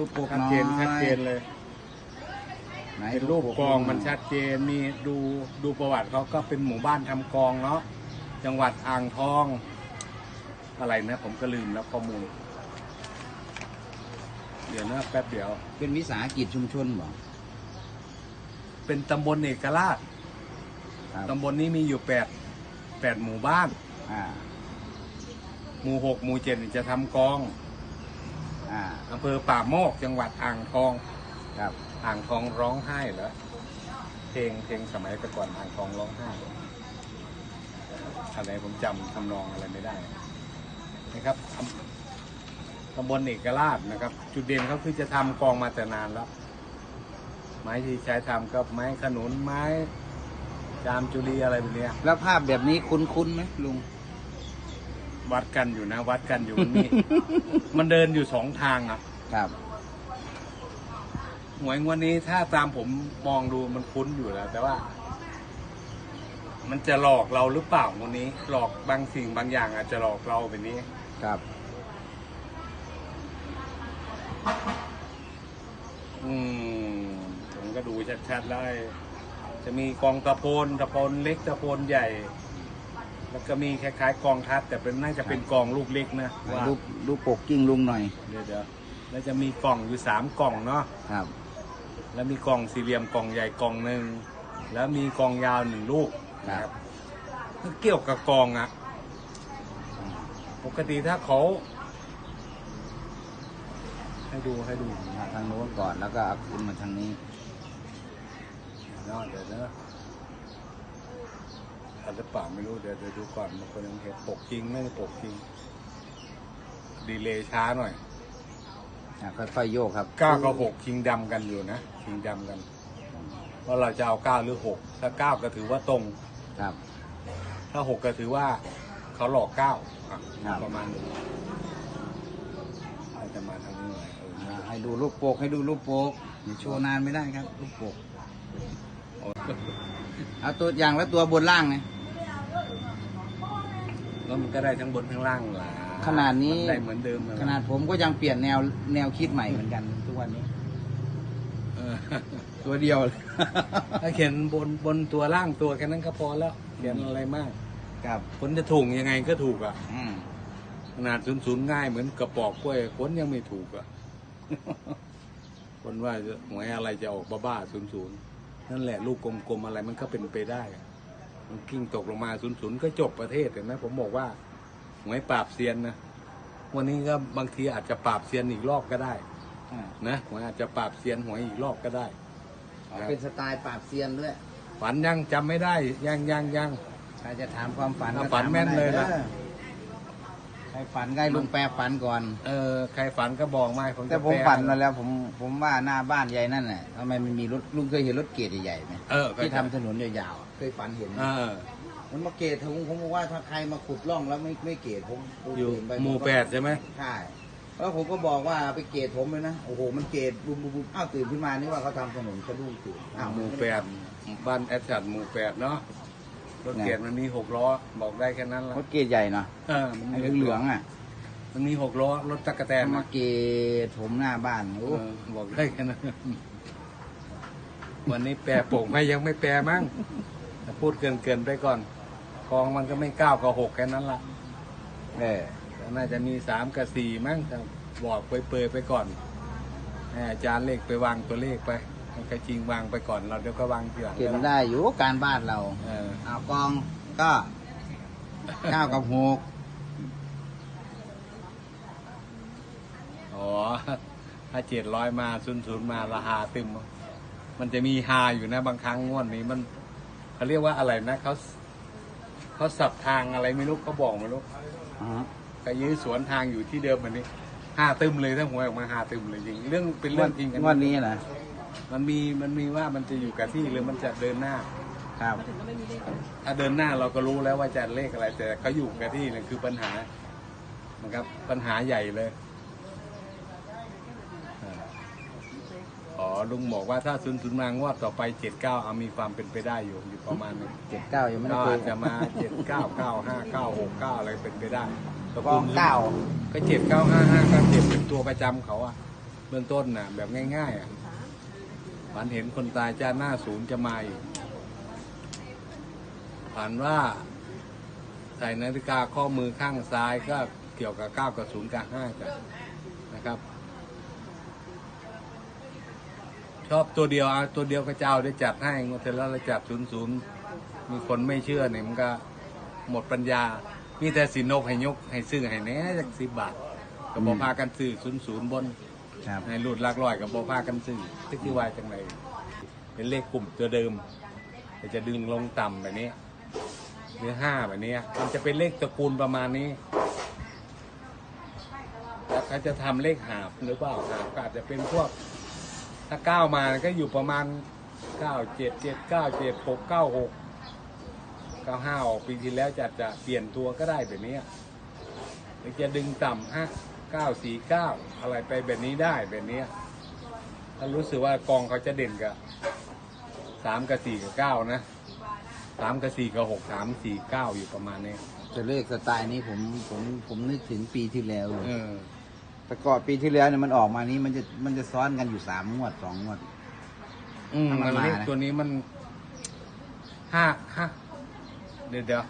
รูปปกชัดน้อยเจนชัดเจนเลยไหนเป็นรูปกองมันชัดเจนมีดูดูประวัติเขาก็เป็นหมู่บ้านทำกองเนาะจังหวัดอ่างทอง อะไรนะ ผมก็ลืมแล้วข้อมูล เดี๋ยวนะแป๊บเดียว เป็นวิสาหกิจชุมชนบ่เป็นตำบลเอกราชครับตำบลนี้มีอยู่แปดแปดหมู่บ้าน อ่า หมู่หกหมู่เจ็ดนี่จะทำกอง อ่าอำเภอป่าโมกจังหวัดอ่างทอง ครับอ่างทองร้องไห้เหรอเพลงเพลงสมัยแต่ก่อนอ่างทองร้องไห้อะไรผมจำทำนองอะไรไม่ได้นะครับอำตำบลเอกราชนะครับ จุดเด่นเขาคือจะทำกองมาแต่นานแล้ว ไม้ที่ใช้ทำก็ไม้ขนุนไม้ จามจุลีอะไรแบบเนี้ย แล้วภาพแบบนี้คุ้นๆไหมลุง วัดกันอยู่นะ วัดกันอยู่มันมี มันเดินอยู่สองทางอะครับหวยงวดนี้ถ้าตามผมมองดูมันคุ้นอยู่แล้ว แต่ว่า มันจะหลอกเราหรือเปล่างวดนี้ หลอกบางสิ่งบางอย่างอาจจะหลอกเราแบบนี้ ครับ อืมผมก็ดูชัดๆแล้วไอ้จะมีกองตะโพนตะโพนเล็กตะโพนใหญ่ แล้วก็มีคล้ายๆกองทัพแต่เป็นน่าจะเป็นกองลูกเล็กนะว่ารูปรูปปกกิ้งลุงหน่อยเดี๋ยวเดี๋ยวแล้วจะมีกล่องอยู่สามกล่องเนาะครับ แล้วมีกล่องสี่เหลี่ยมกล่องใหญ่กล่องหนึ่งแล้วมีกล่องยาวหนึ่งลูกครับถ้าเกี่ยวกับกล่องอะปกติถ้าเขา ให้ดูให้ดูมาทางโน้นก่อนแล้วก็เอาขึ้นมาทางนี้เนาะเดี๋ยวเนอะ ทันหรือเปล่าไม่รู้เดี๋ยวเดี๋ยวดูก่อนบางคนยังเห็นปกจริงไม่ได้ปกจริง ดีเลย์ช้าหน่อยอะค่อยๆโยกครับเก้ากับหกคิงดำกันอยู่นะคิงดำกันว่าเราจะเอาเก้าหรือหกถ้าเก้าก็ถือว่าตรง ครับ ถ้าหกก็ถือว่าเขาหลอกเก้าอะครับ ประมาณนี้อาจจะมาทางนี้หน่อยเอออ่าให้ดูรูปปกให้ดูรูปปกอย่าโชว์นานไม่ได้ครับรูปปกโอ้เอาตัวอย่างแล้วตัวบนล่างไง แล้วมันก็ได้ทั้งบนทั้งล่างล่ะขนาดนี้ มัได้เหมือนเดิมเลยขนาดผมก็ยังเปลี่ยนแนวแนวคิดใหม่เหมือนกันทุกวันนี้ เออตัวเดียวเลย ถ้าเขียนบนบนตัวล่างตัวแค่นั้นก็พอแล้วเขียนอะไรมากครับผลจะถูกยังไงก็ถูกอะ อืมขนาดศูนย์ศูนย์ง่ายเหมือนกระปอกกล้วยผลยังไม่ถูกอะ คนว่าจะหวยอะไรจะออกบ้าๆศูนย์ศูนย์นั่นแหละลูกกลมๆอะไรมันก็เป็นไปได้อะ มันกิ้งตกลงมาศูนย์ศูนย์ก็จบประเทศเห็นไหมผมบอกว่าหวยปราบเซียนนะวันนี้ก็บางทีอาจจะปราบเซียนอีกรอบก็ได้อ่านะหวยอาจจะปราบเซียนหวยอีกรอบก็ได้อ๋อเป็นสไตล์ปราบเซียนด้วยฝันยังจำไม่ได้ยังยังยังใครจะถามความฝันถ้าก็ฝันถาาแม่นเลยนะด้อ ใครฝันก็ให้ลุงแปรฝันก่อน เออใครฝันก็บอกมาผมจะแต่ผมปลฝันมาแล้วผมผมว่าหน้าบ้านใหญ่นั่นน่ะทำไมมันมีรถลุงเคยเห็นรถเกตใหญ่ๆไหมเออที่ทำถนนยาวๆอะเคยฝันเห็นไหมเออ มันมาเกตผมผมบอกว่าถ้าใครมาขุดร่องแล้วไม่ไม่เกตผมผมอยู่ตื่นไปหมู่ผก็แปดใช่ไหมใช่แล้วผมก็บอกว่าไปเกตผมเลยนะโอ้โหมันเกตบุมบุมบุมอ้าวตื่นขึ้นมานี่ว่าเขาทำถนนสะดุ้งตื่นอ้าวหมู่แปดบ้านแอดชัดหมู่แปดเนาะ รถเกียรมันมีหกล้อ บอกได้แค่นั้นละรถเกตใหญ่เนาะเออมันไอ้มีเหลืองๆอะมันมีหกล้อรถจักรแตนมานะเกตผมหน้าบ้านโอ้เออบอกได้แค่นั้นวันนี้แปรโป่งไม่ยังไม่แปรมั้งแต่พูดเกินเกินๆไปก่อนกองมันก็ไม่เก้ากับหกแค่นั้นละเออน่าจะมีสามกับสี่มั้งแต่บอกเปรยๆไปก่อนให้อาจารย์เลขไปวางตัวเลขไป ให้ใครจริงวางไปก่อนเราเดี๋ยวก็วางทีหลังเก็บก็ได้อยู่การบ้านเราเออเอากองก็เก้ากับหกอ๋อถ้าเจ็ดร้อยมาศูนย์ศูนย์มาราคาตึมมันจะมีฮาอยู่นะ บางครั้งงวดนี้มันเขาเรียกว่าอะไรนะเขาเขาสับทางอะไรไม่รู้เขาบอกไม่รู้อ่าฮะก็ยื้อสวนทางอยู่ที่เดิมมันนี้ห้าตึมเลยถ้าหวยออกมาห้าตึมเลยจริงเรื่องเป็นเรื่องจริงกัน งวันนี้นะ มันมีมันมีว่ามันจะอยู่กับที่หรือมันจะเดินหน้าครับถ้าเดินหน้าเราก็รู้แล้วว่าจะเลขอะไร แต่เขาอยู่กับที่เนี่ยคือปัญหานะครับ ปัญหาใหญ่เลยอ่าอ๋อลุงบอกว่าถ้าศูนย์ศูนย์มางวดต่อไปเจ็ดเก้าเอามีความเป็นไปได้อยู่อยู่ประมาณหนึงเจ็ดเก้ายังไม่ได้ก็คุอายจจะมาเจ็ดเก้าเก้าห้าเก้าหกเก้าอะไรเป็นไปได้กองเก้าก็เจ็ดเก้าห้าห้าก็เจ็ดเป็นตัวประจำเขาอะเบื้องต้นน่ะ แบบง่าย ๆอะ ฝันเห็นคนตายจ้าหน้าศูนย์จะมาอีกฝันว่าใส่นาฬิกาข้อมือข้างซ้ายก็เกี่ยวกับเก้ากับศูนย์กับห้ากันนะครับ ชอบตัวเดียวเอาตัวเดียวก็จะเอาได้จัดให้งวดที่แล้วเราจัดศูนย์ศูนย์มีคนไม่เชื่อเนี่ยมันก็หมดปัญญา มีแต่สินกให้ยก ให้ซื้อให้แหน่จากสิบบาทก็บอพากันซื้อศูนย์ศูนย์บน ให้รูดลักลอยกับโบผ้ากันซื่อทึกที่วายจังไรเป็นเลขกลุ่มตัวเดิม แต่จะดึงลงต่ำแบบนี้ หรือห้าแบบนี้ มันจะเป็นเลขตระกูลประมาณนี้ แล้วเขาจะทำเลขหาบหรือเปล่าหาบอาจจะเป็นพวก ถ้าเก้ามาก็อยู่ประมาณเก้าเจ็ดเจ็ดเก้าเจ็ดหกเก้าหกเก้าห้าออกปีที่แล้วจะจะเปลี่ยนตัวก็ได้แบบนี้หรือจะดึงต่ำฮะ 949 อะไรไปแบบนี้ได้แบบนี้ถ้ารู้สึกว่ากองเขาจะเด่นกับสามกับสี่กับเก้านะสามกับสี่กับหกสามสี่เก้าอยู่ประมาณนี้จะเลขสไตล์นี้ผมผมผมนึกถึงปีที่แล้วเลยแต่ก่อนปีที่แล้วเนี่ยมันออกมานี้มันจะมันจะซ้อนกันอยู่สามงวดสองงวด อืมมันเลขตัวนี้มันห้าห้าเดี๋ยวเดี๋ยว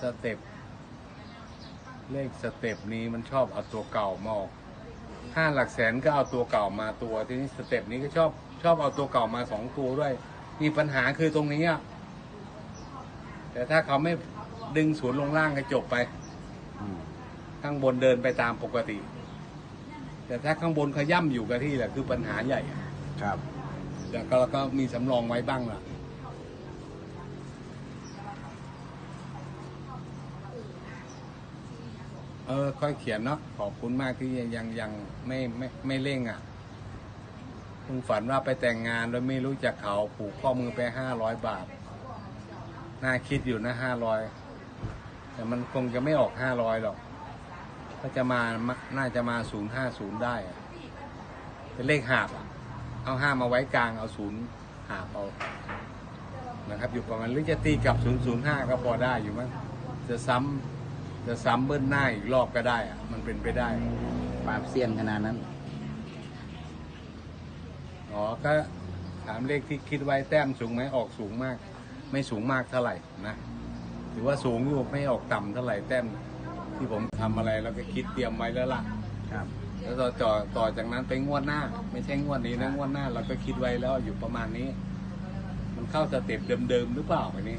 สเต็ป เลขสเต็ปนี้มันชอบเอาตัวเก่ามาออกห้าหลักแสนก็เอาตัวเก่ามาตัว ทีนี้สเต็ปนี้ก็ชอบชอบเอาตัวเก่ามาสองตัวด้วยมีปัญหาคือตรงนี้อะแต่ถ้าเขาไม่ดึงศูนย์ลงล่างก็จบไปอืมข้างบนเดินไปตามปกติ แต่ถ้าข้างบนขย่ำอยู่กับที่แหละคือปัญหาใหญ่อะครับแต่ก็เราก็มีสำรองไว้บ้างล่ะ เออ ค่อยเขียนเนาะขอบคุณมากที่ยังยังยังไม่ไม่ไม่เร่งอะเพิ่งฝันว่าไปแต่งงานโดยไม่รู้จักเขาผูกข้อมือไปห้าร้อยบาท น่าคิดอยู่นะห้าร้อยแต่มันคงจะไม่ออกห้าร้อยหรอก ก็จะมาน่าจะมาศูนย์ห้าศูนย์ได้ เป็นเลขหาบอะเอาห้ามาไว้กลางเอาศูนย์หาบเอานะครับ อยู่ประมาณหรือจะตีกับศูนย์ศูนย์ห้าก็พอได้อยู่มั้งจะซ้ำ จะซ้ำเบิ้ลหน้าอีกรอบก็ได้อะมันเป็นไปได้ ปราบเซียนขนาดนั้น อ๋อก็ถามเลขที่คิดไว้แต้มสูงไหมออกสูงมาก ไม่สูงมากเท่าไหร่นะถือว่าสูงอยู่ไม่ออกต่ำเท่าไหร่แต้มที่ผมทำอะไรแล้วก็คิดเตรียมไว้แล้วล่ะ ครับ แล้วต่อต่อต่อจากนั้นไปงวดหน้า ไม่ใช่งวดนี้นะงวดหน้าเราก็คิดไว้แล้วอยู่ประมาณนี้ มันเข้าสเต็ปเดิมๆหรือเปล่าอันนี้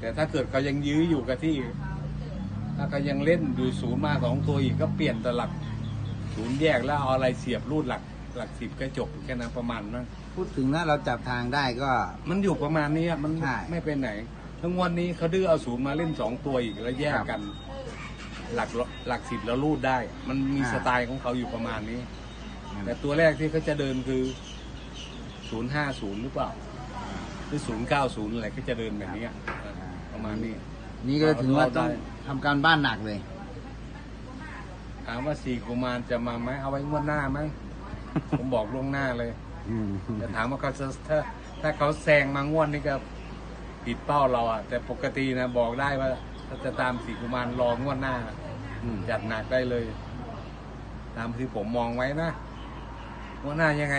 แต่ถ้าเกิดเขายังยื้ออยู่กับที่ ถ้าเขายังเล่นอยู่ศูนย์มาสองตัวอีกก็เปลี่ยนแตหลักศูนย์แยกแล้วเอาอะไรเสียบรูดหลักหลักสิบก็จบแค่นั้นประมาณนั้นพูดถึงถ้าเราจับทางได้ก็ มันอยู่ประมาณนี้อะมันใช่ ไม่เป็นไหน ทั้งวันนี้เขาดื้อเอาศูนย์มาเล่นสองตัวอีกแล้วแยกครับกัน หลักหลักสิบแล้วรูดได้ มันมีอ่าสไตล์ของเขาอยู่ประมาณนี้ แต่ตัวแรกที่เขาจะเดินคือ 050 หรือเปล่า หรือ 090 อะไรก็จะเดินแบบนี้อะประมาณนี้ นี่ก็ถือว่าต้องเราได้ ทำการบ้านหนักเลย ถามว่าสี่กุมารจะมาไหมเอาไว้งวดหน้ามั้งผมบอกล่วงหน้าเลย อืมแต่ถามว่าเขาจะถ้าถ้าเขาแซงมางวดนี่ก็ผิดเป้าเราอะ แต่ปกตินะบอกได้ว่าถ้าจะตามสี่กุมารรองวดหน้า อืมจัดหนักได้เลย ตามที่ผมมองไว้นะว่าหน้ายังไง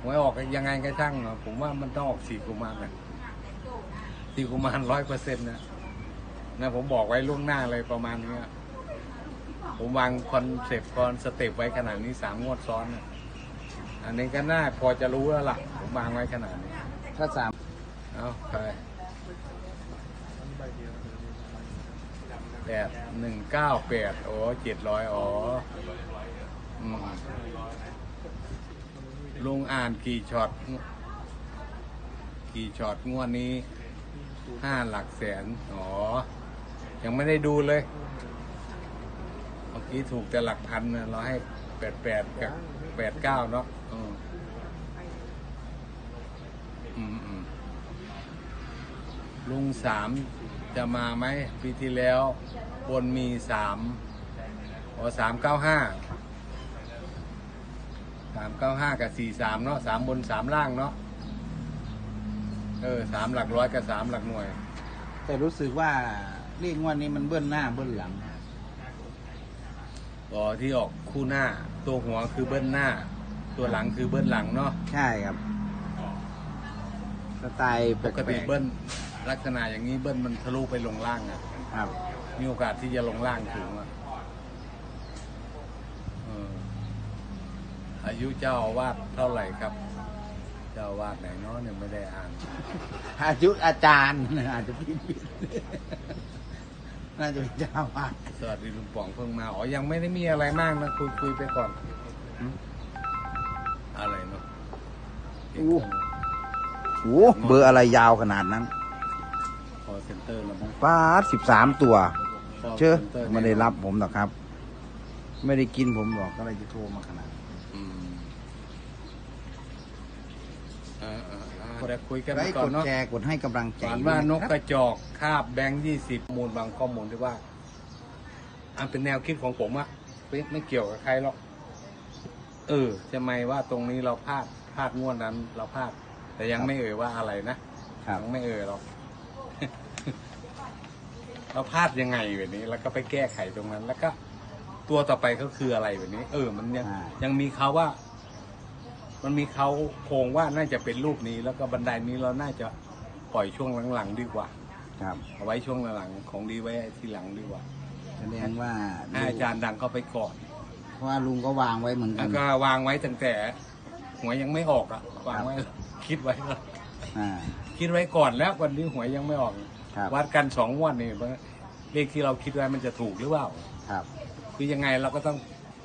หวยออกยังไงก็ช่างอะผมว่ามันต้องออกสี่กุมารนะสี่กุมารร้อยเปอร์เซ็นต์นะ นะผมบอกไว้ล่วงหน้าเลยประมาณนี้อะผมวางคอนเซปต์คอนสเต็ปไว้ขนาดนี้สามงวดซ้อนนะอันนี้ก็น่าพอจะรู้แล้วล่ะ ผมวางไว้ขนาดนี้ ถ้าสามเอาไปแปดหนึ่งเก้าแปดโอ้เจ็ดร้อยอ๋ออืมลุงอ่านกี่ช็อต กี่ช็อตงวดนี้ห้าหลักแสน อ๋อ ยังไม่ได้ดูเลยเมื่อกี้ถูกแต่หลักพันนะเราให้แปดแปดกับแปดเก้าเนาะอืมอืมลุงสามจะมาไหมปีที่แล้วบนมีสามอ๋อสามเก้าห้าสามเก้าห้ากับสี่สามเนาะสามบนสามล่างเนาะเออสามหลักร้อยกับสามหลักหน่วย แต่รู้สึกว่า เรียกว่านี้มันเบิ้ลหน้าเบิ้ลหลังอ๋อที่ออกคู่หน้า ตัวหัวคือเบิ้ลหน้า ตัวหลังคือเบิ้ลหลังเนาะใช่ครับ สไตล์แปปกลติกเบิ้ลลักษณะอย่างนี้เบิ้ลมันทะลุไปลงล่างอะๆครับ มีโอกาสที่จะลงล่างสูงอะเอออายุเจ้าอาวาสเท่าไหร่ครับ เจ้าอาวาสไหนเนาะเนี่ยไม่ได้อ่าน อายุอาจารย์อาจจะผิดผิด น่าจะเป็นเจ้าอาวาดสวัสดีลุงป๋องเพิ่งมาอ๋อยังไม่ได้มีอะไรมากนะคุยคุยไปก่อนหึอะไรเนาะโอ้โหเบอร์อะไรยาวขนาดนั้นคอเซ็นเตอร์แล้วมั้งป้าสิบสามตัว เชื่อ call center ไม่ได้รับผมหรอกครับ ไม่ได้กินผมหรอกก็เลยจะโทรมาขนาดนั้นอืมอ่าอ่าอ่าเดี๋ยวคุยกันไลไปค์ก่อกนดเนาะแชร์กดให้กำลังใจฝันว่านกด้วยะกครับระจอกคาบแบงค์ยี่สิบมูลบางข้อมูลที่ว่า อันเป็นแนวคิดของผมอะไม่ไม่เกี่ยวกับใครหรอก เออจะไม่ว่าตรงนี้เราพลาดพลาดงวดนั้น เราพลาด แต่ยังไม่เอ่ยว่าอะไรนะครับ ยังไม่เอ่ยหรอก เราพลาดยังไงแบบนี้ แล้วก็ไปแก้ไขตรงนั้น แล้วก็ ตัวต่อไปก็คืออะไรแบบนี้ เออ มันยังอ่ายังมีเขาว่า มันมีเขาโครงว่าน่าจะเป็นรูปนี้ แล้วก็บันไดนี้เราน่าจะปล่อยช่วงหลังๆดีกว่า ครับเอาไว้ช่วงหลังๆของดีไว้ทีหลังดีกว่าแสดงว่าให้อาจารย์ดังเข้าไปก่อนเพราะว่าลุงก็วางไว้เหมือนกัแล้นวก็วางไว้ตั้งแต่หวยยังไม่ออกอะวางไว้คิดไว้แล้วอ่า คิดไว้ก่อนแล้ววันนี้หวยยังไม่ออก ครับ วัดกันสองงวันนี่ว่าเลขที่เราคิดไว้มันจะถูกหรือเปล่า ครับ คือยังไงเราก็ต้อง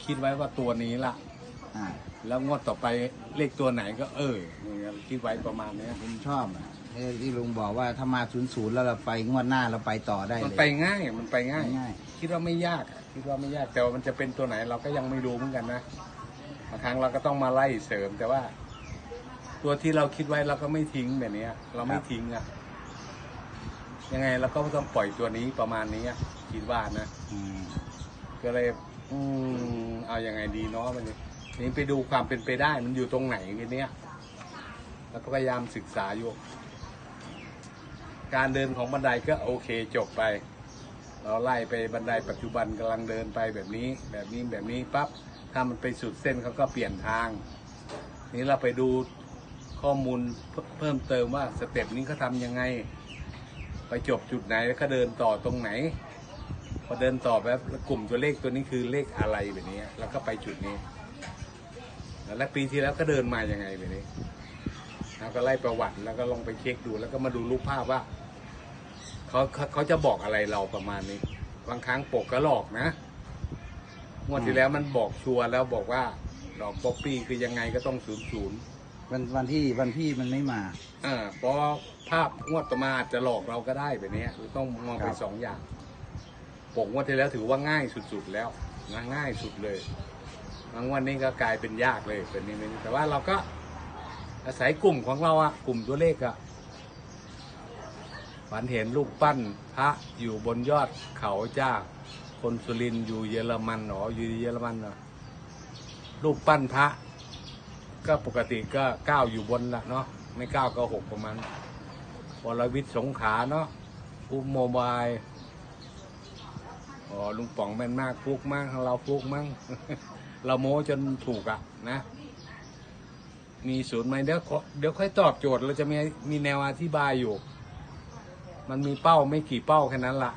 คิดไว้ว่าตัวนี้ละ อ่า แล้วงวดต่อไปเลขตัวไหนก็เอออย่างเงี้ยคิดไว้ประมาณเนี้ยผมชอบอะที่ที่ลุงบอกว่าถ้ามาศูนย์ศูนย์แล้วเราไปงวดหน้าเราไปต่อได้มันเลยไปง่ายมันไปง่าย ง่าย คิดว่าไม่ยากอะคิดว่าไม่ยากแต่ว่ามันจะเป็นตัวไหนเราก็ยังไม่รู้เหมือนกันนะบางครั้งเราก็ต้องมาไล่เสริม แต่ว่า ตัวที่เราคิดไว้เราก็ไม่ทิ้งแบบเนี้ย เราไม่ทิ้งอะยังไงเราก็ต้องปล่อยตัวนี้ประมาณนี้อะคิดว่านะ อืมก็เลย อืมเอาอยัางไงดีเนาะมันนี้ นี่ไปดูความเป็นไปได้มันอยู่ตรงไหนกันเนี้ยแล้วก็พยายามศึกษาอยู่ การเดินของบันไดก็โอเคจบไป เราไล่ไปบันไดปัจจุบันกำลังเดินไปแบบนี้ แบบนี้แบบนี้ปั๊บถ้ามันไปสุดเส้นเขาก็เปลี่ยนทาง นี้เราไปดูข้อมูลเพิ่มเติมว่าสเต็ปนี้เขาทำยังไง ไปจบจุดไหนแล้วก็เดินต่อตรงไหน พอเดินต่อแบบแล้วกลุ่มตัวเลขตัวนี้คือเลขอะไรแบบนี้ แล้วก็ไปจุดนี้ แล้วปีที่แล้วก็เดินมายังไงแบบนี้แล้วก็ไล่ประวัติแล้วก็ลองไปเช็คดู แล้วก็มาดูรูปภาพว่าเขาเขาเขาจะบอกอะไรเราประมาณนี้ บางครั้งปกก็หลอกนะงวดที่แล้วมันบอกชัวร์แล้วบอกว่าดอกป๊อปปี้คือยังไงก็ต้องศูนย์ศูนย์วันวันที่วันที่มันไม่มาอ่าเพราะภาพงวดต่อมาอาจจะหลอกเราก็ได้แบบนี้ต้องมองไปครับสองอย่างปกงวดที่แล้วถือว่าง่ายสุดๆแล้วนะง่ายสุดเลย บางวันนี้ก็กลายเป็นยากเลยเป็นนี้เป็นแต่ว่าเราก็อาศัยกลุ่มของเราอะกลุ่มตัวเลขอะฝันเห็นลูกปั้นพระอยู่บนยอดเขาจ้าคนสุรินอยู่เยอรมันหนออยู่เยอรมันเหรอรูปปั้นพระ ก็ปกติก็เก้าอยู่บนละเนาะไม่เก้าก็หกประมาณวรวิทย์สงขาเนาะอุ้มโมบายอ๋อลุงป๋องแม่นมากฟุกมากเราฟุกมั้ง เราโม้จนถูกอะนะ มีศูนย์ไหมเดี๋ยวขอเดี๋ยวค่อยตอบโจทย์เราจะมีมีแนวอธิบายอยู่ มันมีเป้าไม่กี่เป้าแค่นั้นละ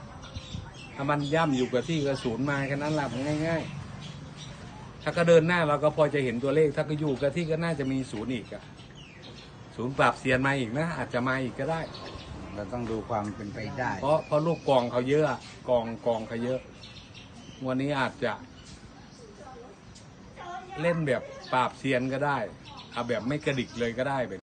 ถ้ามันย่ำอยู่กับที่ก็ศูนย์มาแค่นั้นละมันง่าย ๆ ถ้าก็เดินหน้าเราก็พอจะเห็นตัวเลข ถ้าก็อยู่กับที่ก็น่าจะมีศูนย์อีกอะศูนย์ปราบเซียนมาอีกนะอาจจะมาอีกก็ได้ เราต้องดูความเป็นไปได้ เพราะเพราะลูกกองเขาเยอะอะกองกองเขาเยอะ วันนี้อาจจะ เล่นแบบปราบเซียนก็ได้เอาแบบไม่กระดิกเลยก็ได้แบบ